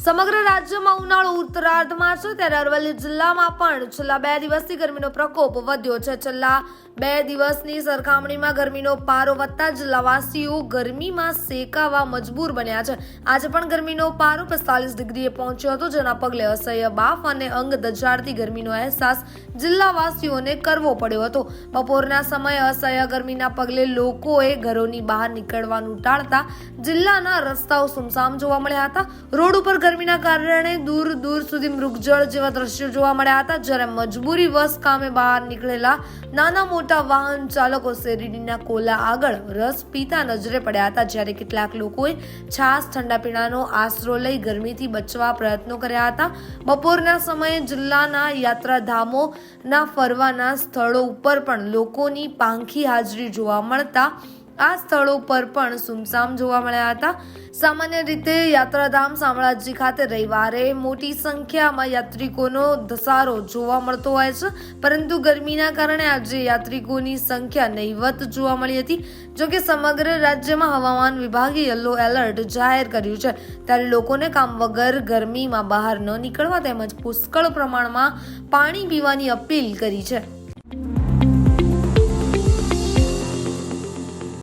સમગ્ર રાજ્યમાં ઉનાળો ઉત્તરાર્ધમાં છે, ત્યારે અરવલ્લી જિલ્લામાં પણ છેલ્લા બે દિવસથી ગરમીનો પ્રકોપ વધ્યો છે. છેલ્લા બે દિવસની સરખામણીમાં ગરમીનો પારો વધતા જિલ્લાવાસીઓ ગરમીમાં શેકાવા મજબૂર બન્યા છે. આજે પણ ગરમીનો પારો પિસ્તાલીસ ડિગ્રીએ પહોંચ્યો હતો, જેના પગલે અસહ્ય બાફ અને અંગ દજાડતી ગરમીનો અહેસાસ જિલ્લાવાસીઓને કરવો પડ્યો હતો. બપોરના સમયે અસહ્ય ગરમીના પગલે લોકોએ ઘરોની બહાર નીકળવાનું ટાળતા જિલ્લાના રસ્તાઓ સુમસામ જોવા મળ્યા હતા. રોડ ઉપર ગરમીના કારણે દૂર દૂર સુધી મૃગજળ જેવા દ્રશ્યો જોવા મળ્યા હતા, જ્યારે મજબૂરી વશ કામે બહાર નીકળેલા નાના મોટા વાહન ચાલકો શેરડીના કોલા આગળ રસ પીતા નજરે પડ્યા હતા, જ્યારે કેટલાક લોકોએ છાસ ઠંડા પીણાનો આશરો લઈ ગરમીથી બચવા પ્રયત્નો કર્યા હતા. બપોરના સમયે જિલ્લાના યાત્રાધામોના ફરવાના સ્થળો ઉપર પણ લોકોની પાંખી હાજરી જોવા મળતા આ સ્થળો પર પણ સુમસામ જોવા મળ્યા હતા. સામાન્ય રીતે યાત્રાધામ શામળાજી ખાતે રવિવારે મોટી સંખ્યામાં યાત્રિકોનો ધસારો જોવા મળતો હોય છે. પરંતુ ગરમીના કારણે આજે યાત્રિકોની સંખ્યા નહીવત જોવા મળી હતી. જોકે સમગ્ર રાજ્યમાં હવામાન વિભાગે યલો એલર્ટ જાહેર કર્યું છે. ત્યારે લોકોને કામ વગર ગરમીમાં બહાર ન નીકળવા તેમજ પુષ્કળ પ્રમાણમાં પાણી પીવાની અપીલ કરી છે.